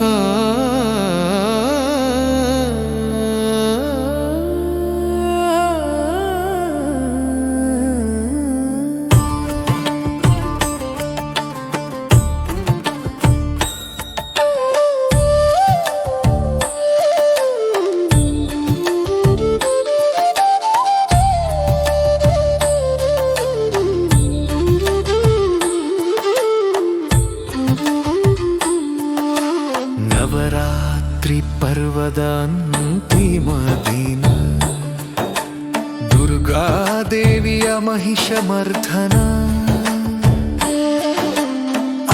Oh. సర్వదాన్తి Madina దుర్గాదేవియ మహిషమర్ధన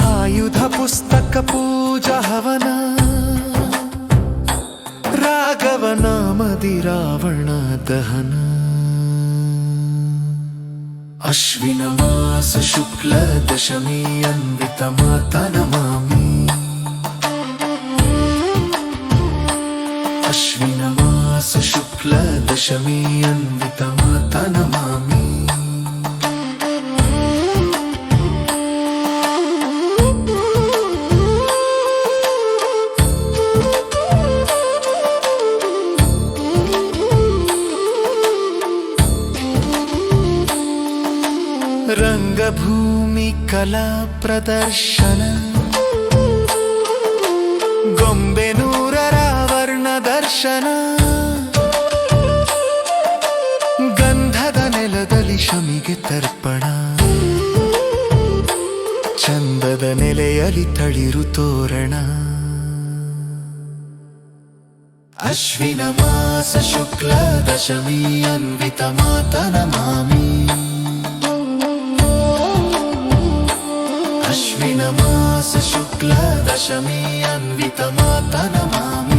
ఆయుధ పుస్తక పూజ హవన. రాఘవ నామది రావణ దహన. అశ్వినమాస శుక్ల దశమీ అన్వితమాత నమామి. ప్రకాశమే అన్వితమాతనమామి. రంగభూమి కళా ప్రదర్శన. గొంబెనూర రావర్ణ దర్శన. ಶಮಿಗೆ ತರ್ಪಣ. ಚಂದದ ನೆಲೆಯಲ್ಲಿ ತಳಿರು ತೋರಣ. ಅಶ್ವಿನ ಮಾಸ ಶುಕ್ಲ ದಶಮಿ ಅನ್ವಿತ ಮಾತನ ಮಾಮಿ. ಅಶ್ವಿನ ಮಾಸ ಶುಕ್ಲ ದಶಮಿ ಅನ್ವಿತ ಮಾತನ ನಮಾಮಿ